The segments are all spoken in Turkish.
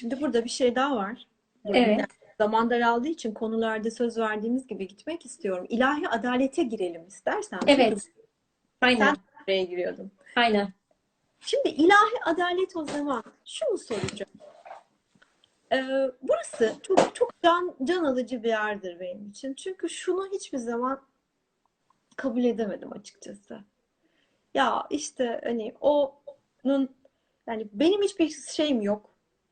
Şimdi burada bir şey daha var. Evet. Zaman daraldığı için konularda söz verdiğimiz gibi gitmek istiyorum. İlahi adalete girelim istersen. Evet. Çünkü Aynen. sen buraya giriyordun. Aynen. Şimdi ilahi adalet o zaman şunu soracağım. Ee, burası çok çok can, can alıcı bir yerdir benim için. Çünkü şunu hiçbir zaman kabul edemedim açıkçası. Ya işte hani onun yani benim hiçbir şeyim yok.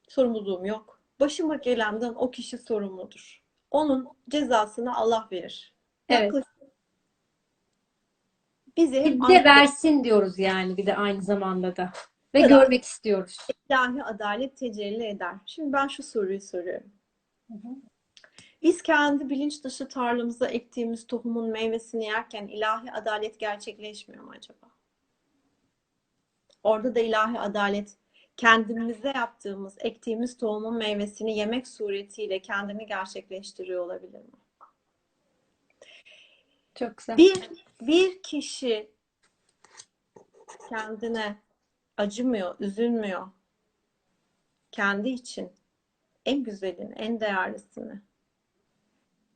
Sorumluluğum yok. Başıma gelenden o kişi sorumludur. Onun cezasını Allah verir. Evet. Yaklaşık bize hep Bir de versin diyoruz yani bir de aynı zamanda da. Ve Evet. görmek istiyoruz. ilahi adalet tecelli eder. Şimdi ben şu soruyu soruyorum. Hı hı. Biz kendi bilinç dışı tarlamıza ektiğimiz tohumun meyvesini yerken ilahi adalet gerçekleşmiyor mu acaba? Orada da ilahi adalet kendimize yaptığımız, ektiğimiz tohumun meyvesini yemek suretiyle kendini gerçekleştiriyor olabilir mi? Çok güzel. Bir, bir kişi kendine acımıyor, üzülmüyor. Kendi için en güzelini, en değerlisini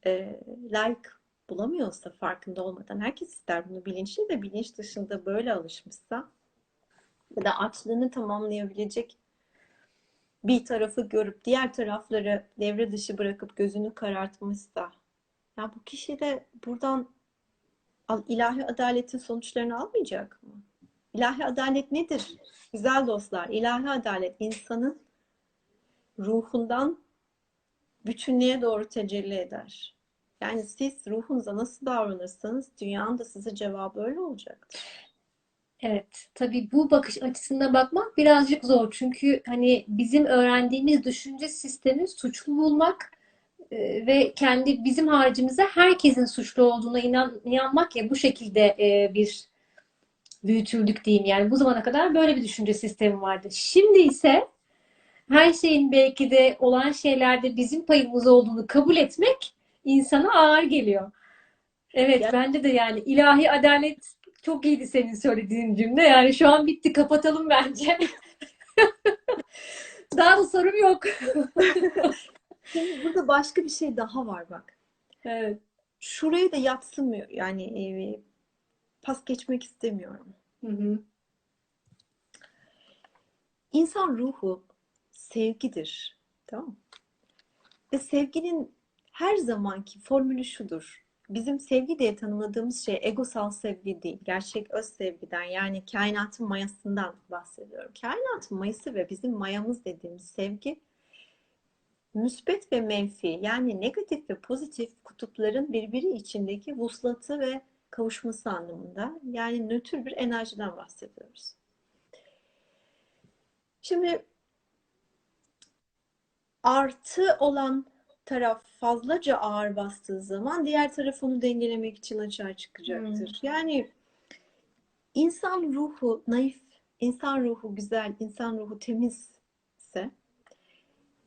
e, layık bulamıyorsa farkında olmadan herkes ister bunu bilinçli de bilinç dışında böyle alışmışsa ya da açlığını tamamlayabilecek bir tarafı görüp diğer tarafları devre dışı bırakıp gözünü karartmışsa ya bu kişi de buradan ilahi adaletin sonuçlarını almayacak mı? İlahi adalet nedir? Güzel dostlar, ilahi adalet insanın ruhundan bütünlüğe doğru tecelli eder. Yani siz ruhunuza nasıl davranırsanız dünyanın da size cevabı öyle olacaktır. Evet, tabii bu bakış açısına bakmak birazcık zor. Çünkü hani bizim öğrendiğimiz düşünce sistemi suçlu bulmak e, ve kendi bizim haricimize herkesin suçlu olduğuna inan, inanmak ya bu şekilde e, bir büyütüldük diyeyim. Yani bu zamana kadar böyle bir düşünce sistemi vardı. Şimdi ise her şeyin belki de olan şeylerde bizim payımız olduğunu kabul etmek insana ağır geliyor. Evet, Ya- bence de yani ilahi adalet çok iyiydi senin söylediğin cümle. Yani şu an bitti, kapatalım bence. Daha da sorum yok. Burada başka bir şey daha var bak. Evet. Şurayı da yatsımıyor. Yani e, pas geçmek istemiyorum. Hı hı. İnsan ruhu sevgidir. Tamam? Ve sevginin her zamanki formülü şudur. Bizim sevgi diye tanımladığımız şey egosal sevgi değil. Gerçek öz sevgiden yani kainatın mayasından bahsediyorum. Kainatın mayası ve bizim mayamız dediğimiz sevgi müspet ve menfi yani negatif ve pozitif kutupların birbiri içindeki vuslatı ve kavuşması anlamında. Yani nötr bir enerjiden bahsediyoruz. Şimdi artı olan taraf fazlaca ağır bastığı zaman diğer taraf onu dengelemek için açığa çıkacaktır. Yani insan ruhu naif, insan ruhu güzel, insan ruhu temizse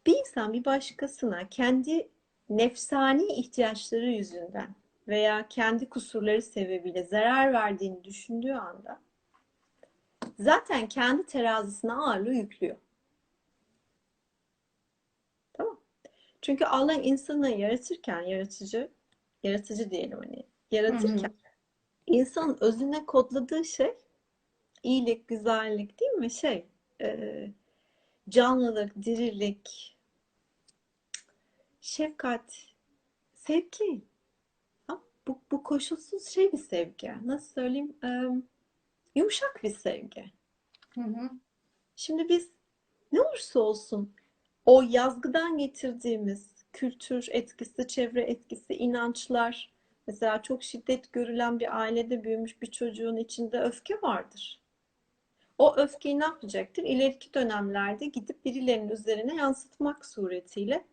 bir insan bir başkasına kendi nefsani ihtiyaçları yüzünden veya kendi kusurları sebebiyle zarar verdiğini düşündüğü anda zaten kendi terazisine ağırlığı yüklüyor. Tamam. Çünkü Allah insanı yaratırken yaratıcı, yaratıcı diyelim hani yaratırken insanın özüne kodladığı şey iyilik, güzellik değil mi? Şey, e, canlılık, dirilik, şefkat, sevgi. Ha, bu, bu koşulsuz şey bir sevgi. Nasıl söyleyeyim? E, yumuşak bir sevgi. Hı hı. Şimdi biz ne olursa olsun o yazgıdan getirdiğimiz kültür etkisi, çevre etkisi, inançlar, mesela çok şiddet görülen bir ailede büyümüş bir çocuğun içinde öfke vardır. O öfkeyi ne yapacaktır? İleriki dönemlerde gidip birilerinin üzerine yansıtmak suretiyle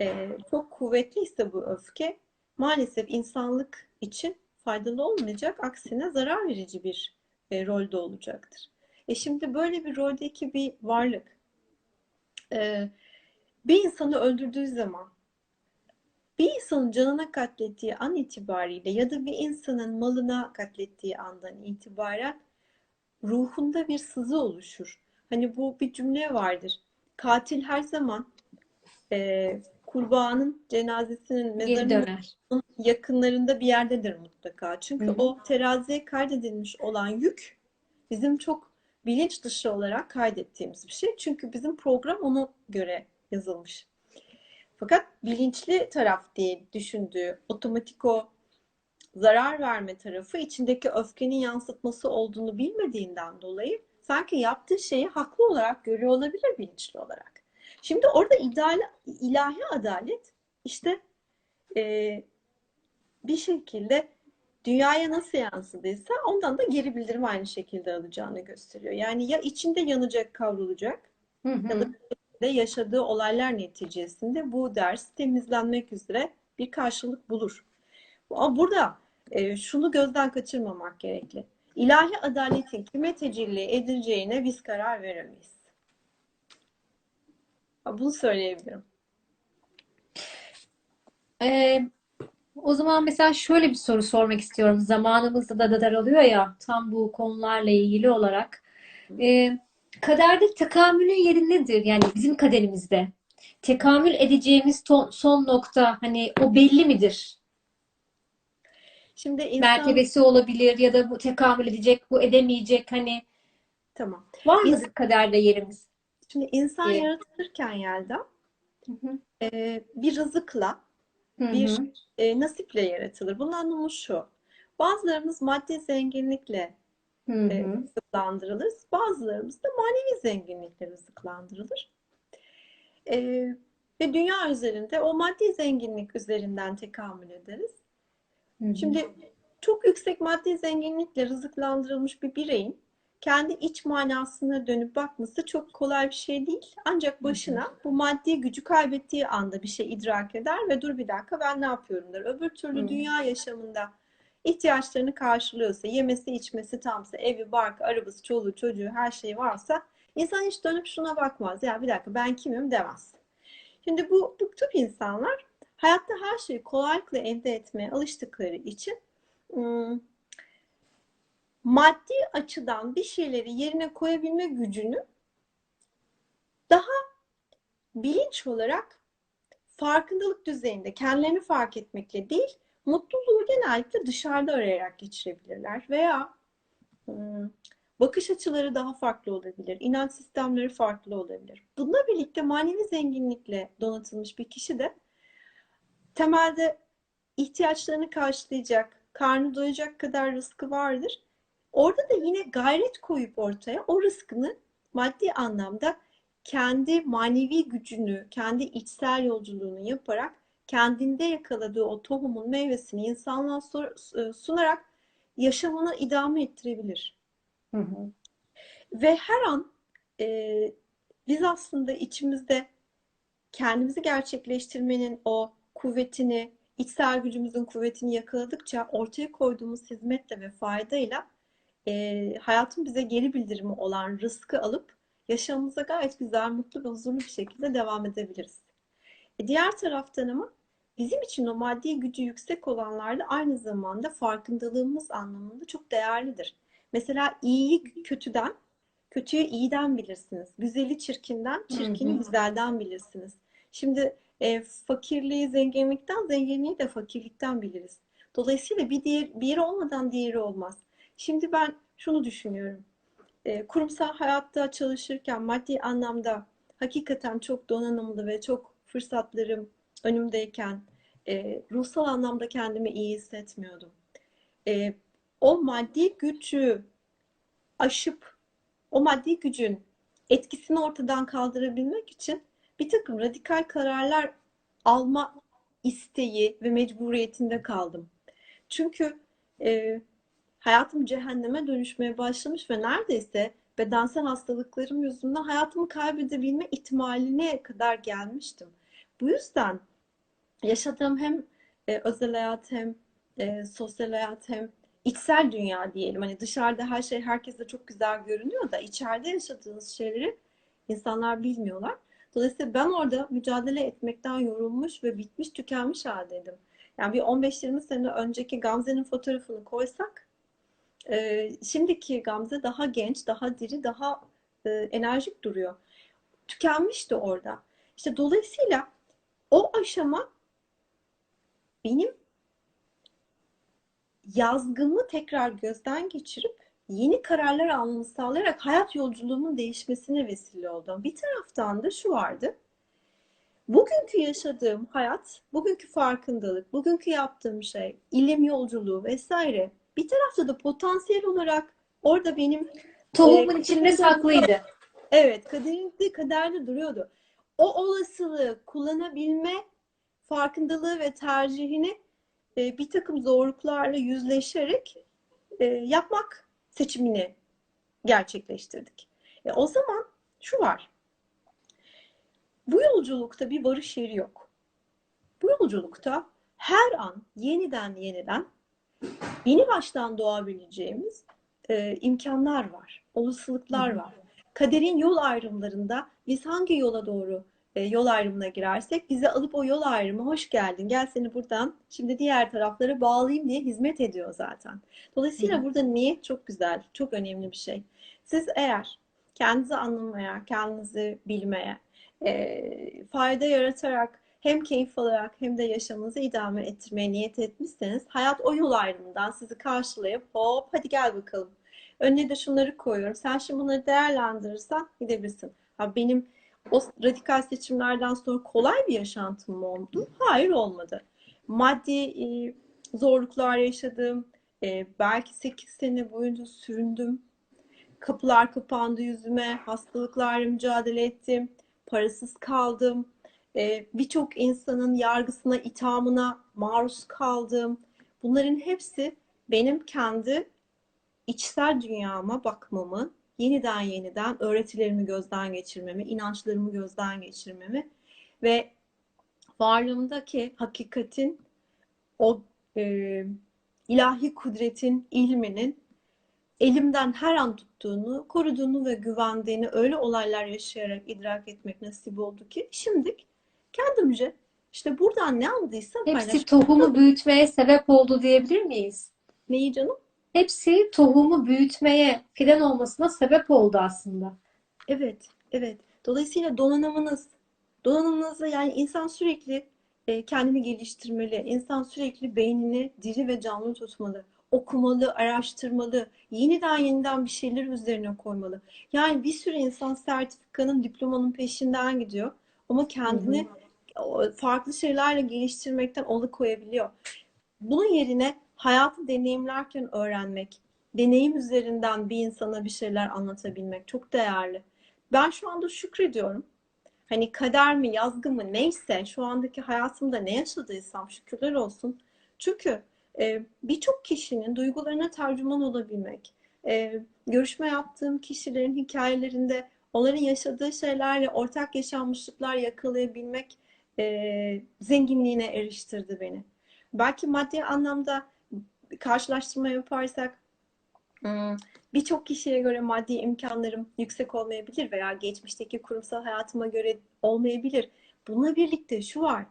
e, çok kuvvetliyse bu öfke maalesef insanlık için faydalı olmayacak, aksine zarar verici bir e, rolde olacaktır. E şimdi böyle bir roldeki bir varlık e, bir insanı öldürdüğü zaman bir insanın canına katlettiği an itibariyle ya da bir insanın malına katlettiği andan itibaren ruhunda bir sızı oluşur. Hani bu bir cümle vardır. katil her zaman e, kurbanın cenazesinin mezarının yakınlarında bir yerdedir mutlaka. Çünkü Hı hı. o teraziye kaydedilmiş olan yük bizim çok bilinç dışı olarak kaydettiğimiz bir şey. Çünkü bizim program ona göre yazılmış. Fakat bilinçli taraf diye düşündüğü otomatik o zarar verme tarafı içindeki öfkenin yansıtması olduğunu bilmediğinden dolayı sanki yaptığı şeyi haklı olarak görüyor olabilir bilinçli olarak. Şimdi orada ideal, ilahi adalet işte e, bir şekilde dünyaya nasıl yansıdıysa ondan da geri bildirim aynı şekilde alacağını gösteriyor. Yani ya içinde yanacak, kavrulacak Hı ya da hı. de yaşadığı olaylar neticesinde bu ders temizlenmek üzere bir karşılık bulur. Ama burada e, şunu gözden kaçırmamak gerekli. İlahi adaletin kime tecelli edileceğine biz karar veremeyiz. Bunu söyleyebilirim. Ee, o zaman mesela şöyle bir soru sormak istiyorum. Zamanımız da da daralıyor ya tam bu konularla ilgili olarak. Ee, kaderde tekamülün yeri nedir? Yani bizim kaderimizde. Tekamül edeceğimiz ton- son nokta hani o belli midir? Şimdi insan Mertebesi olabilir ya da bu tekamül edecek, bu edemeyecek hani tamam. var Biz- mıdır kaderde yerimiz? Şimdi insan Evet. yaratılırken Yelda e, bir rızıkla, bir e, nasiple yaratılır. Bunun anlamı şu. Bazılarımız maddi zenginlikle Hı e, hı. rızıklandırılırız. Bazılarımız da manevi zenginlikle rızıklandırılır. E, ve dünya üzerinde o maddi zenginlik üzerinden tekamül ederiz. Hı hı. Şimdi çok yüksek maddi zenginlikle rızıklandırılmış bir bireyin kendi iç manasına dönüp bakması çok kolay bir şey değil. Ancak başına bu maddi gücü kaybettiği anda bir şey idrak eder ve dur bir dakika ben ne yapıyorum der. Öbür türlü Hı. dünya yaşamında ihtiyaçlarını karşılıyorsa, yemesi içmesi tamsa, evi, barkı, arabası, çoluğu, çocuğu her şey varsa insan hiç dönüp şuna bakmaz. Ya bir dakika ben kimim demez. Şimdi bu, bu tip insanlar hayatta her şeyi kolaylıkla elde etmeye alıştıkları için ım, maddi açıdan bir şeyleri yerine koyabilme gücünü daha bilinç olarak farkındalık düzeyinde kendilerini fark etmekle değil, mutluluğu genellikle dışarıda arayarak geçirebilirler veya ım, bakış açıları daha farklı olabilir, inanç sistemleri farklı olabilir. Bununla birlikte manevi zenginlikle donatılmış bir kişi de temelde ihtiyaçlarını karşılayacak, karnı doyacak kadar rızkı vardır. Orada da yine gayret koyup ortaya o rızkını maddi anlamda kendi manevi gücünü, kendi içsel yolculuğunu yaparak kendinde yakaladığı o tohumun meyvesini insanlığa sor- sunarak yaşamını idame ettirebilir. Hı hı. Ve her an e, biz aslında içimizde kendimizi gerçekleştirmenin o kuvvetini, içsel gücümüzün kuvvetini yakaladıkça ortaya koyduğumuz hizmetle ve faydayla e, hayatın bize geri bildirimi olan rızkı alıp yaşamımıza gayet güzel, mutlu ve huzurlu bir şekilde devam edebiliriz. E, diğer taraftan ama bizim için o maddi gücü yüksek olanlar da aynı zamanda farkındalığımız anlamında çok değerlidir. Mesela iyiyi kötüden, kötüyü iyiden bilirsiniz. Güzeli çirkinden, çirkini güzelden bilirsiniz. Şimdi e, fakirliği zenginlikten, zenginliği de fakirlikten biliriz. Dolayısıyla bir diğer, bir yeri olmadan diğeri olmaz. Şimdi ben şunu düşünüyorum. E, kurumsal hayatta çalışırken maddi anlamda hakikaten çok donanımlı ve çok fırsatlarım önümdeyken e, ruhsal anlamda kendimi iyi hissetmiyordum. E, o maddi gücü aşıp o maddi gücün etkisini ortadan kaldırabilmek için bir takım radikal kararlar alma isteği ve mecburiyetinde kaldım. Çünkü e, hayatım cehenneme dönüşmeye başlamış ve neredeyse bedensel hastalıklarım yüzünden hayatımı kaybedebilme ihtimaline kadar gelmiştim. Bu yüzden yaşadığım hem e, özel hayat hem e, sosyal hayat hem içsel dünya diyelim. Hani dışarıda her şey herkese çok güzel görünüyor da içeride yaşadığınız şeyleri insanlar bilmiyorlar. Dolayısıyla ben orada mücadele etmekten yorulmuş ve bitmiş, tükenmiş haldeydim. Yani bir 15-20 sene önceki Gamze'nin fotoğrafını koysak e, şimdiki Gamze daha genç, daha diri, daha e, enerjik duruyor. tükenmişti orada. İşte dolayısıyla o aşama benim yazgımı tekrar gözden geçirip yeni kararlar almamı sağlayarak hayat yolculuğumun değişmesine vesile oldu. Bir taraftan da şu vardı. Bugünkü yaşadığım hayat, bugünkü farkındalık, bugünkü yaptığım şey, ilim yolculuğu vesaire bir tarafta da potansiyel olarak orada benim Tohumun e, içinde saklıydı. Evet, kaderinde, kaderde duruyordu. O olasılığı kullanabilme farkındalığı ve tercihini e, bir takım zorluklarla yüzleşerek e, yapmak seçimini gerçekleştirdik. E, o zaman şu var. Bu yolculukta bir varış yeri yok. Bu yolculukta her an yeniden yeniden yeni baştan doğabileceğimiz e, imkanlar var, olasılıklar var. Kaderin yol ayrımlarında biz hangi yola doğru e, yol ayrımına girersek bize alıp o yol ayrımı hoş geldin gel seni buradan şimdi diğer taraflara bağlayayım diye hizmet ediyor zaten. Dolayısıyla Hı. burada niyet çok güzel, çok önemli bir şey. Siz eğer kendinizi anlamaya, kendinizi bilmeye, e, fayda yaratarak hem keyif alarak hem de yaşamınızı idame ettirmeye niyet etmişseniz hayat o yol ayrımından sizi karşılayıp hop hadi gel bakalım. Önüne de şunları koyuyorum. Sen şimdi bunları değerlendirirsen gidebilirsin. Ha benim o radikal seçimlerden sonra kolay bir yaşantım mı oldu? Hayır olmadı. Maddi e, zorluklar yaşadım. E, belki 8 sene boyunca süründüm. Kapılar kapandı yüzüme. Hastalıklarla mücadele ettim. Parasız kaldım. E, Birçok insanın yargısına, ithamına maruz kaldım. Bunların hepsi benim kendi içsel dünyama bakmamı, yeniden yeniden öğretilerimi gözden geçirmemi, inançlarımı gözden geçirmemi ve varlığımdaki hakikatin, o e, ilahi kudretin, ilminin elimden her an tuttuğunu, koruduğunu ve güvendiğini öyle olaylar yaşayarak idrak etmek nasip oldu ki şimdi kendimce işte buradan ne aldıysam Hepsi tohumu büyütmeye sebep oldu diyebilir miyiz? Neyi canım? Hepsi tohumu büyütmeye, fidan olmasına sebep oldu aslında. Evet, evet. Dolayısıyla donanımınız, donanımınızı yani insan sürekli e, kendini geliştirmeli. İnsan sürekli beynini diri ve canlı tutmalı. Okumalı, araştırmalı. Yeniden yeniden bir şeyler üzerine koymalı. Yani bir sürü insan sertifikanın, diplomanın peşinden gidiyor. Ama kendini farklı şeylerle geliştirmekten alıkoyabiliyor. Bunun yerine hayatı deneyimlerken öğrenmek, deneyim üzerinden bir insana bir şeyler anlatabilmek çok değerli. Ben şu anda şükrediyorum. Hani kader mi, yazgı mı neyse şu andaki hayatımda ne yaşadıysam şükürler olsun. Çünkü e, birçok kişinin duygularına tercüman olabilmek, e, görüşme yaptığım kişilerin hikayelerinde onların yaşadığı şeylerle ortak yaşanmışlıklar yakalayabilmek e, zenginliğine eriştirdi beni. Belki maddi anlamda karşılaştırma yaparsak hmm, birçok kişiye göre maddi imkanlarım yüksek olmayabilir veya geçmişteki kurumsal hayatıma göre olmayabilir. Bununla birlikte şu var.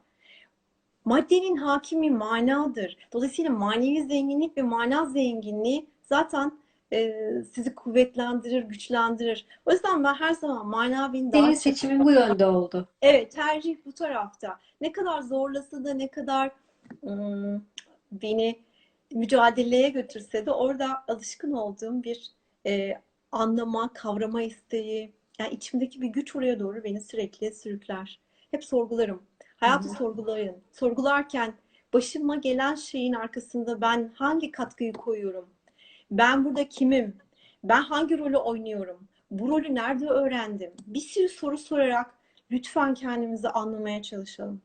Maddenin hakimi manadır. Dolayısıyla manevi zenginlik ve mana zenginliği zaten e, sizi kuvvetlendirir, güçlendirir. O yüzden ben her zaman manavinin daha Senin seçimin bu yönde oldu. Evet, tercih bu tarafta. Ne kadar zorlasa da ne kadar ım, beni mücadeleye götürse de orada alışkın olduğum bir e, anlama, kavrama isteği, yani içimdeki bir güç oraya doğru beni sürekli sürükler. Hep sorgularım. Hayatı hı. sorgulayın. Sorgularken başıma gelen şeyin arkasında ben hangi katkıyı koyuyorum? Ben burada kimim? Ben hangi rolü oynuyorum? Bu rolü nerede öğrendim? Bir sürü soru sorarak lütfen kendimizi anlamaya çalışalım.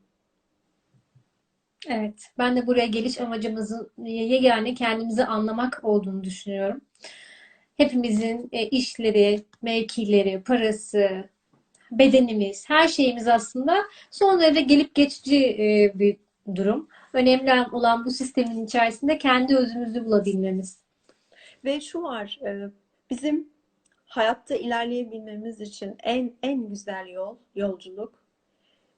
Evet, ben de buraya geliş amacımızın yegane kendimizi anlamak olduğunu düşünüyorum. Hepimizin e, işleri, mevkileri, parası, bedenimiz, her şeyimiz aslında son derece gelip geçici e, bir durum. Önemli olan bu sistemin içerisinde kendi özümüzü bulabilmemiz. Ve şu var, e, bizim hayatta ilerleyebilmemiz için en en güzel yol, yolculuk,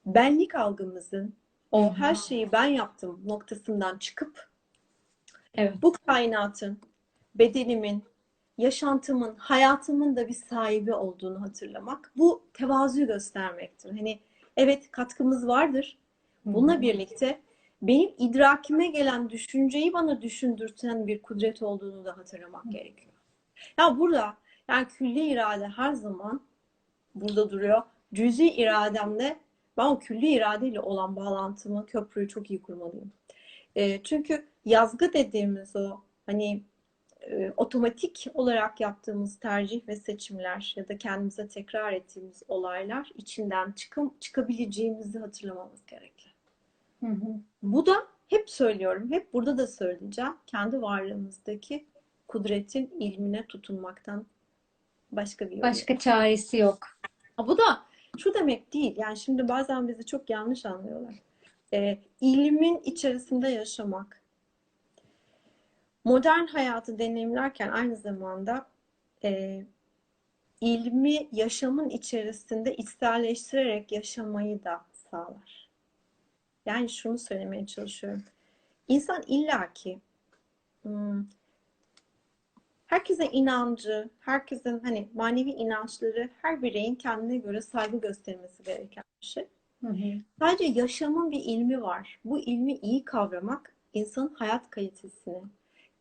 benlik algımızın o her şeyi ben yaptım noktasından çıkıp Evet. bu kainatın, bedenimin, yaşantımın, hayatımın da bir sahibi olduğunu hatırlamak. Bu tevazu göstermektir. Hani evet katkımız vardır. Bununla birlikte benim idrakime gelen düşünceyi bana düşündürten bir kudret olduğunu da hatırlamak gerekiyor. Ya burada yani külli irade her zaman burada duruyor. Cüzi irademle ben o külli iradeyle olan bağlantımı, köprüyü çok iyi kurmalıyım. E, çünkü yazgı dediğimiz o hani e, otomatik olarak yaptığımız tercih ve seçimler ya da kendimize tekrar ettiğimiz olaylar içinden çıkım, çıkabileceğimizi hatırlamamız gerekli. Hı hı. Bu da hep söylüyorum, hep burada da söyleyeceğim. Kendi varlığımızdaki kudretin ilmine tutunmaktan başka bir yol yok. Başka çaresi yok. Ha, bu da şu demek değil. Yani şimdi bazen bizi çok yanlış anlıyorlar. Ee, ilmin içerisinde yaşamak. Modern hayatı deneyimlerken aynı zamanda e, ilmi yaşamın içerisinde içselleştirerek yaşamayı da sağlar. Yani şunu söylemeye çalışıyorum. İnsan illaki hmm, herkesin inancı, herkesin hani manevi inançları her bireyin kendine göre saygı göstermesi gereken bir şey. Hı hı. Sadece yaşamın bir ilmi var. Bu ilmi iyi kavramak insanın hayat kalitesini,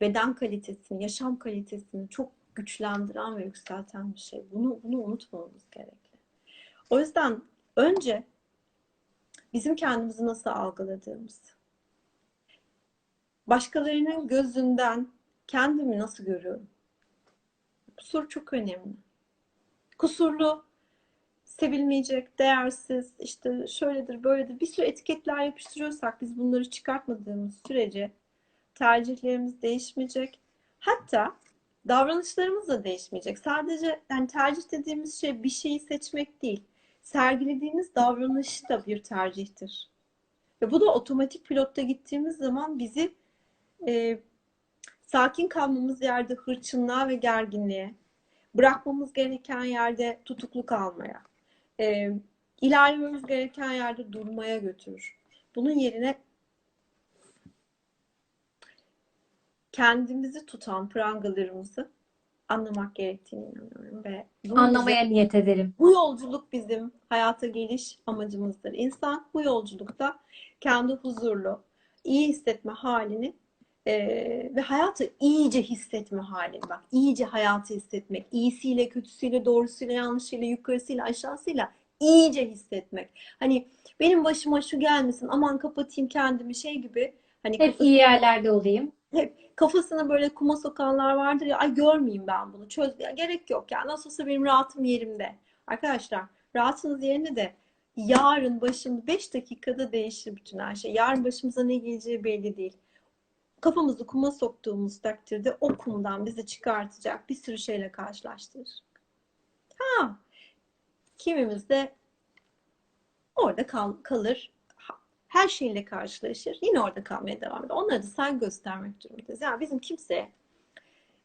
beden kalitesini, yaşam kalitesini çok güçlendiren ve yükselten bir şey. Bunu bunu unutmamamız gerekli. O yüzden önce bizim kendimizi nasıl algıladığımız, başkalarının gözünden kendimi nasıl görüyorum? Bu soru çok önemli. Kusurlu, sevilmeyecek, değersiz, işte şöyledir, böyledir. Bir sürü etiketler yapıştırıyorsak biz bunları çıkartmadığımız sürece tercihlerimiz değişmeyecek. Hatta davranışlarımız da değişmeyecek. Sadece yani tercih dediğimiz şey bir şeyi seçmek değil. Sergilediğimiz davranış da bir tercihtir. Ve bu da otomatik pilotta gittiğimiz zaman bizi e, sakin kalmamız yerde hırçınlığa ve gerginliğe, bırakmamız gereken yerde tutukluk almaya, e, ilerlememiz gereken yerde durmaya götürür. Bunun yerine kendimizi tutan prangalarımızı anlamak gerektiğine inanıyorum ve bu bize- Anlamaya niyet ederim. bu yolculuk bizim hayata geliş amacımızdır. İnsan bu yolculukta kendi huzurlu, iyi hissetme halini eee, ve hayatı iyice hissetme halini bak iyice hayatı hissetmek iyisiyle kötüsüyle doğrusuyla yanlışıyla yukarısıyla aşağısıyla iyice hissetmek. Hani benim başıma şu gelmesin aman kapatayım kendimi şey gibi hani Hep iyi yerlerde olayım. kafasına böyle kuma sokanlar vardır ya ay görmeyeyim ben bunu çöz ya gerek yok ya nasıl olsa benim rahatım yerimde arkadaşlar rahatınız yerinde de yarın başım 5 dakikada değişir bütün her şey yarın başımıza ne geleceği belli değil kafamızı kuma soktuğumuz takdirde o kumdan bizi çıkartacak bir sürü şeyle karşılaştırır ha kimimiz de orada kal- kalır her şeyle karşılaşır. Yine orada kalmaya devam eder. Onlara da saygı göstermek durumundayız. Yani bizim kimseye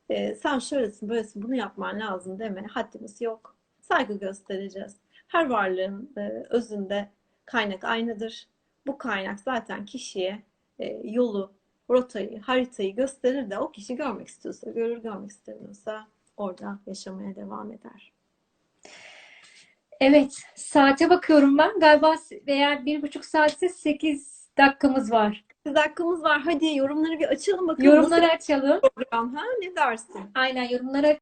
e, sen şöylesin, böylesin, bunu yapman lazım deme. Haddimiz yok. Saygı göstereceğiz. Her varlığın e, özünde kaynak aynıdır. Bu kaynak zaten kişiye e, yolu, rotayı, haritayı gösterir de o kişi görmek istiyorsa görür, görmek istemiyorsa orada yaşamaya devam eder. Evet, saate bakıyorum ben. Galiba eğer bir buçuk saatse 8 dakikamız var. Siz hakkımız var. Hadi yorumları bir açalım bakalım. Yorumları açalım. Program ha? Ne dersin? Aynen yorumlara